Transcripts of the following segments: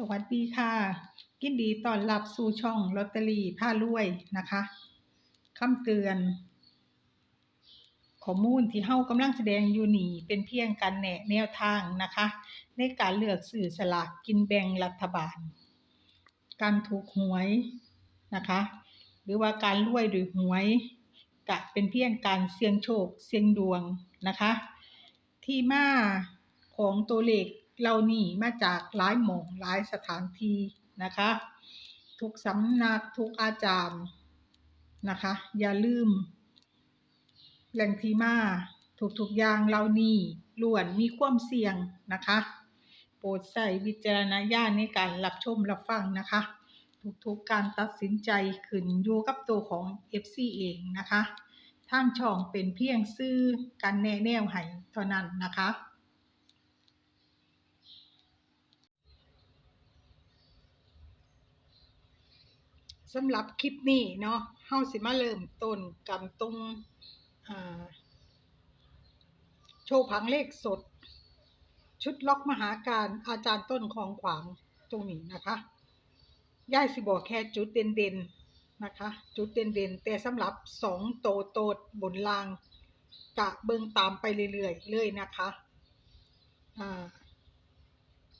สวัสดีค่ะยินดีต้อนรับสู่ช่องลอตเตอรี่ผ้ารวยนะคะคำเตือน ข้อมูลที่เฮากำลังแสดงอยู่นี่เป็นเพียงการแนะแนวทางนะคะ ในการเลือกซื้อสลากกินแบ่งรัฐบาล การถูกหวยนะคะ หรือว่าการรวยโดยหวยกะเป็นเพียงการเสี่ยงโชคเสี่ยงดวงนะคะ ที่มาของตัวเลข เหล่านี้มาจากหลายหม่องหลายสถานที่นะคะ ทุกสำนักทุกอาจารย์นะคะ อย่าลืมแหล่งที่มาทุกๆอย่างเหล่านี้ล้วนมีความเสี่ยงนะคะ โปรดใส่วิจารณญาณในการรับชมรับฟังนะคะ ทุกๆการตัดสินใจขึ้นอยู่กับตัวของ FC เองนะคะทางช่องเป็นเพียงซื้อการแนะแนวให้เท่านั้นนะคะ สำหรับคลิปนี้เนาะเฮาสิมาเริ่มต้นกันตรงโชว์ผังเลขสด ชุดล็อกมหาการอาจารย์ต้นคลองขวางตรงนี้นะคะย่ายสิบอกแค่จุดเด่นๆนะคะ จุดเด่นๆแต่สำหรับสองโตโตดบนลางกะเบิงตามไปเรื่อยๆเลยนะคะ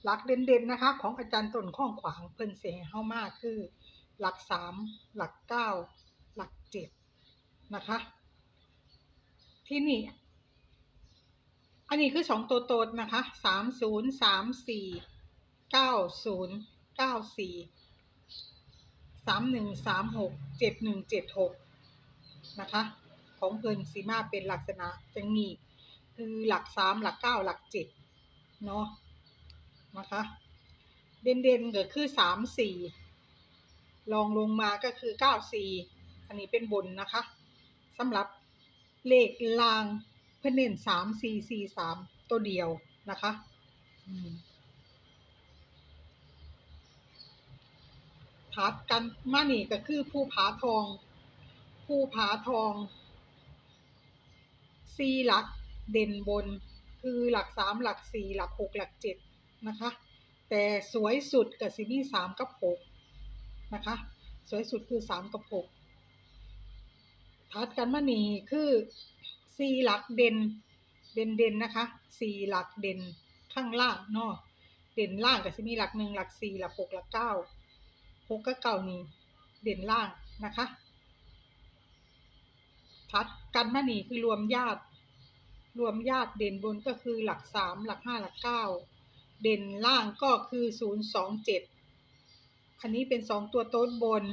หลักเด่นๆนะคะ ของอาจารย์ต้นข้องขวางเพิ่นเสียเฮามากคือ หลักสามหลักเก้าหลักเจ็ดนะคะ ที่นี่ อันนี้คือสองตัวโตดนะคะสามศูนย์สามสี่เก้าศูนย์เก้าสี่สามหนึ่งสามหกเจ็ดหนึ่งเจ็ดหกนะคะ ของเพิ่นสีมาเป็นลักษณะจังนี้คือหลักสามหลักเก้าหลักเจ็ดเนาะนะคะ เด่นๆก็คือสามสี่ ลองลงมาก็คือ 94 อันนี้เป็นบนนะคะสำหรับเลขลางเพื่อนเน้น3 4 4 3 ตัวเดียวนะคะอืมถัดกันมานี่ก็คือผู้ผาทอง ผู้ผาทองสี่หลักเด่นบนคือหลักสามหลักสี่หลักหกหลักเจ็ดนะคะ แต่สวยสุดกับซิมี่สามกับหก นะคะ สวยสุดคือสามกับหกถัดกันมานีคือสี่หลักเด่น เด่นเด่นนะคะสี่หลักเด่นข้างล่างเนาะเด่นล่างก็จะมีหลักหนึ่งหลักสี่หลักหกหลักเก้าหกกับเก้านี่เด่นล่างนะคะถัดกันมานีคือรวมญาติ รวมญาติเด่นบนก็คือหลักสามหลักห้าหลักเก้าเด่นล่างก็คือศูนย์สองเจ็ด อันนี้เป็นสองตัวโต๊ดบน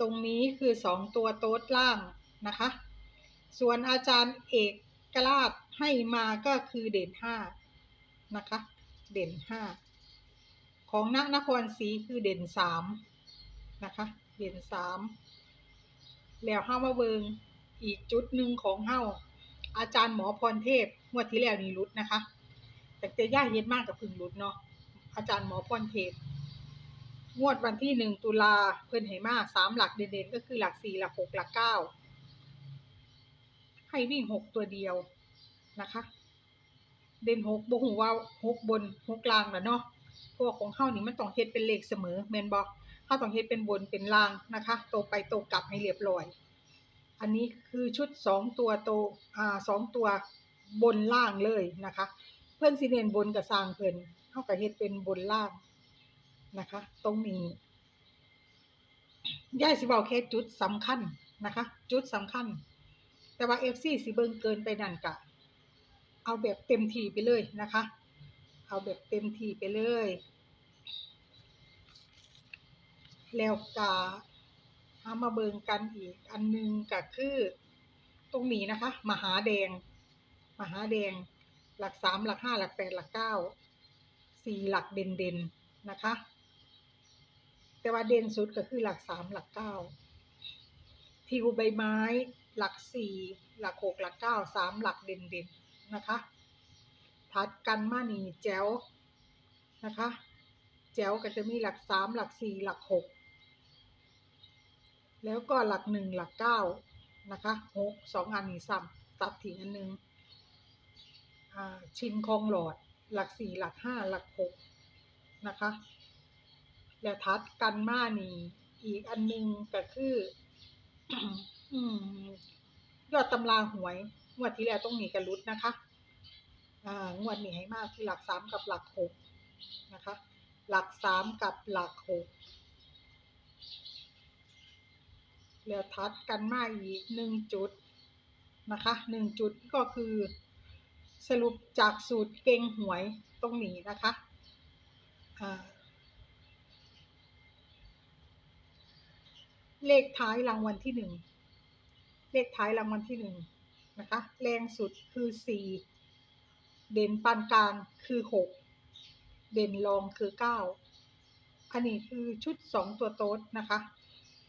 ตรงนี้คือสองตัวโต๊ดล่างนะคะ ส่วนอาจารย์เอกกราชให้มาก็คือเด่นห้านะคะ เด่นห้าของนักนครศรีคือเด่นสามนะคะ เด่นสามแล้วห้ามาเบิงอีกจุดหนึ่งของเฮ้าอาจารย์หมอพรเทพงวดที่แล้วนี่รุดนะคะ แต่เจย่าเฮ็ดมากกับพึ่งรุดเนาะอาจารย์หมอพรเทพ งวดวันที่หนึ่งตุลาเพิ่นให้มาสามหลักเด่นๆก็คือหลักสี่หลักหกหลักเก้าให้วิ่งหกตัวเดียวนะคะ เด่นหกบ่หูว่าหกบนหกลางแล้วเนาะพวกของเข้านี่มันต้องเฮ็ดเป็นเลขเสมอแม่นบ่เข้าต้องเฮ็ดเป็นบนเป็นล่างนะคะโตไปโตกลับให้เรียบร้อย อันนี้คือชุดสองตัวโตอ่าสองตัวบนล่างเลยนะคะ เพิ่อนสิเน้นบนกับสร้างเพิ่อนเฮาก็เฮ็ดเป็นบนล่าง นะคะ ตรงนี้ย่ายสิบอกแค่จุดสำคัญนะคะ จุดสำคัญ แต่ว่า FC สิเบิงเกินไปนั่นกะ เอาแบบเต็มที่ไปเลยนะคะ เอาแบบเต็มที่ไปเลย แล้วก็เอามาเบิงกันอีก อันหนึงก็คือ ตรงนี้นะคะ มหาแดง มหาแดง หลักสามหลักห้าหลักแปดหลักเก้าสี่หลักเด่นๆนะคะ แต่ว่าเด่นสุดก็คือหลักสามหลักเก้าทิวใบไม้ หลักสี่หลักหกหลักเก้าสามหลักเด่นเด่นๆนะคะ ถัดกันมานี่แจ๋วนะคะ แจ๋วก็จะมีหลักสามหลักสี่หลักหกแล้วก็หลักหนึ่งหลักเก้านะคะหกสองอันนี้ซ้ำตัดทิ้งอันหนึงอ่าชินคองหลอด หลักสี่หลักห้าหลักหกนะคะ แล้วทัดกันมานี่ อีกอันหนึงก็คืออยอดตำราหวยงวดที่แล้วต้องมีกระลุดนะคะอ่างวดนี้ให้มากคือหลักสามกับหลักหกนะคะ หลักสามกับหลักหกแล้วทัดกันมาอีกหนึ่งจุดนะคะหนึ่งจุดก็คือสรุปจากสูตรเก่งหวยตรงนี้นะคะอ่า เลขท้ายรางวัลที่หนึ่งเลขท้ายรางวัลที่หนึ่งนะคะ แรงสุดคือสี่เด่นปานกลางคือหกเด่นรองคือเก้าอันนี้คือชุดสองตัวโต๊ดนะคะ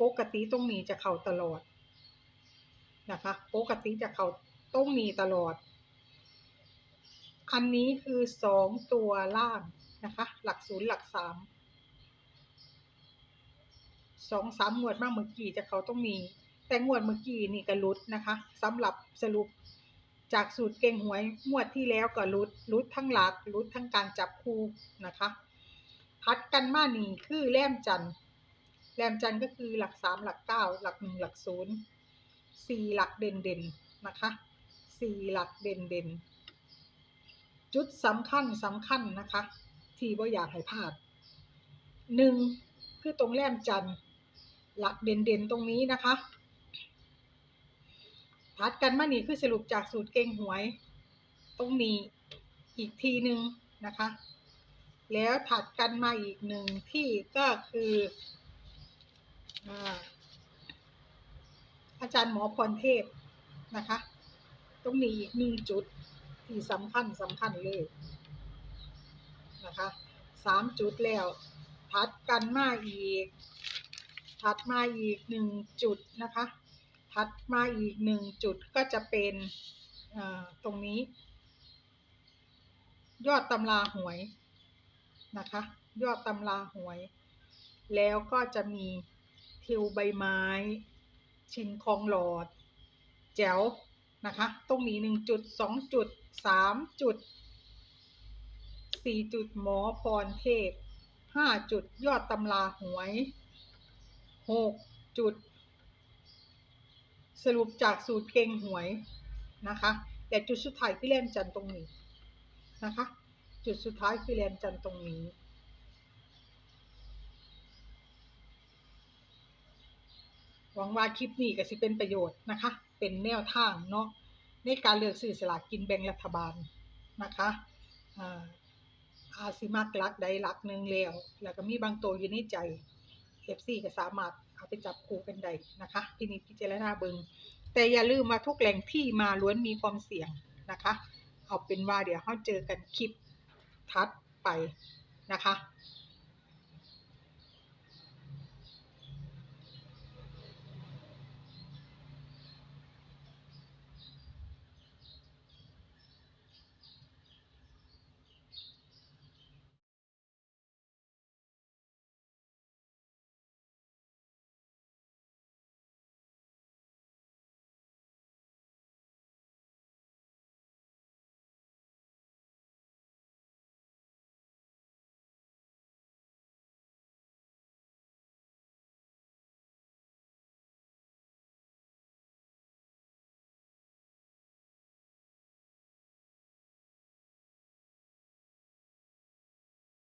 ปกติต้องมีจะเข่าตลอดนะคะ ปกติจะเข่าต้องมีตลอด อันนี้คือสองตัวล่างนะคะ หลักศูนย์หลักสาม สองสามงวดมากเมื่อกี้จะเขาต้องมี แต่งวดเมื่อกี้นี่ก็รุดนะคะสำหรับสรุปจากสูตรเก่งหวยงวดที่แล้วก็รุดรุดทั้งหลักรุดทั้งการจับคู่นะคะพัดกันมานี่คือแลมจันทร์แลมจันก็คือหลักสามหลักเก้าหลักหนึ่งหลักศูนย์สี่หลักเด่นเด่นนะคะสี่หลักเด่นเด่นจุดสำคัญสำคัญนะคะ ที่ว่อยากให้พลาดหนึ่งคือตรงแลมจันทร์ หลักเด่นๆตรงนี้นะคะ พัดกันมานี่คือสรุปจากสูตรเก่งหวย ตรงนี้อีกทีหนึ่งนะคะ แล้วถัดกันมาอีกหนึ่งที่ก็คืออาอาจารย์หมอพรเทพนะคะ ตรงนี้อีกหนึ่งจุดที่สำคัญสำคัญเลยนะคะสามจุดแล้ว พัดกันมาอีก ถัดมาอีกหนึ่งจุดนะคะถัดมาอีกหนึ่งจุดก็จะเป็นตรงนี้ ยอดตำราหวยนะคะ ยอดตำราหวย แล้วก็จะมีทิวใบไม้ ชินคองหลอด แจ๋วนะคะ ตรงนี้หนึ่งจุดสองจุดสามจุดสี่จุดหมอพรเทพห้าจุดยอดตำราหวย หกจุด สรุปจากสูตรเก่งหวยนะคะแต่จุดสุดท้ายคือแลมจันตรงนี้นะคะ จุดสุดท้ายคือแลมจันตรงนี้หวังว่าคลิปนี้ก็สิเป็นประโยชน์นะคะ เป็นแนวทางเนาะในการเลือกซื้อสลากกินแบ่งรัฐบาลนะคะอาอาจสิมักลักใดลักหนึ่งแล้ว แล้วก็มีบางตัวอยู่ในใจ อฟซีก็สามารถเอาไปจับคู่กันได้นะคะที่นี่พิจารณาเบิงแต่อย่าลืมว่าทุกแหล่งที่มาล้วนมีความเสี่ยงนะคะ เอาเป็นว่าเดี๋ยวเราเจอกันคลิปทัดไปนะคะ